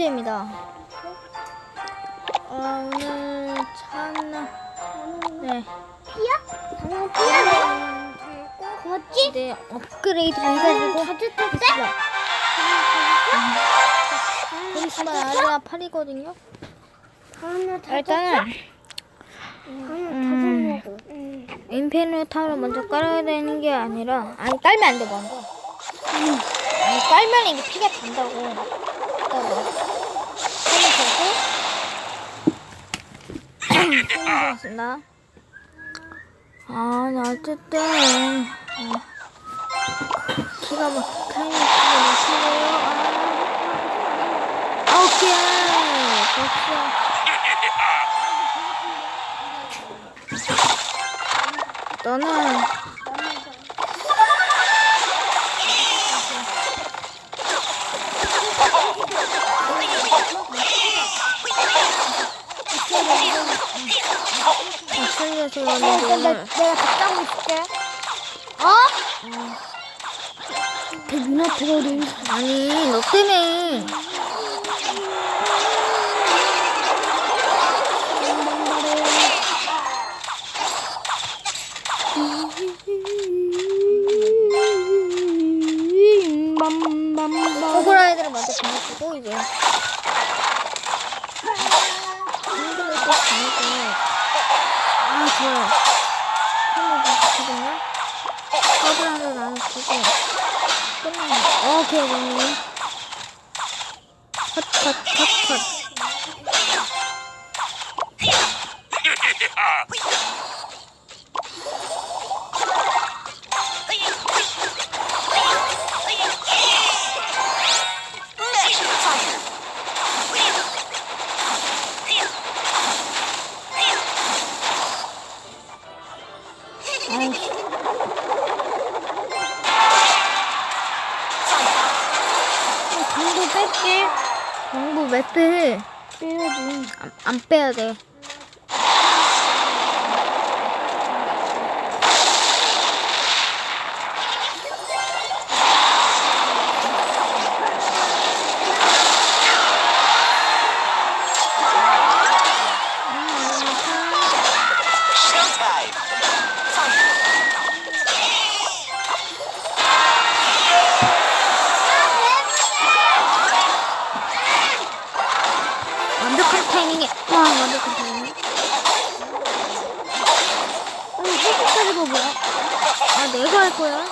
이제 현재입니다. 어, 오늘 찬 네. 피야? 방금 피야네. 고맙지? 이제 업그레이드를 해가지고 자주 떴대? 됐어요. 보리스만 아리아 8이거든요. 하나 다 일단은 음. 다 음. 인페르타를 먼저 깔아야 되는 게 아니라 아니 깔면 안 돼 먼저. 아니 깔면 이게 피가 단다고. 기다려. 손이 들고 손이 들었습니다. 아, 나 어쨌든 어, 키가 막 타이밍 키가 막히고요. 아, 오케이 됐어. 너는 가는 나, 걸 내가 다 짜고 있을게. 어? 그 누나들이 아니 너 때문에 호그라이드를 먼저 보내주고 이제 아 좋아요 한번 보시거든요 호그라이드 나눠주고 끝나요 오케이 네 컷컷컷컷 아이 뺄게. 정보 몇 빼? 빼야지. 안, 안 빼야 돼. 완벽한 타이밍에 와 완벽한 타이밍. 아니, 해석하는 거 뭐야? 아 내가 할 거야.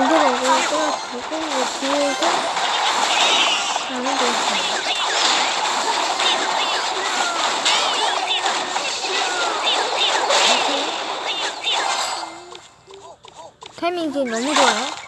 이대로 이거 이 뒤에서 나는 거 있어. 타이밍 지금 너무 좋아요.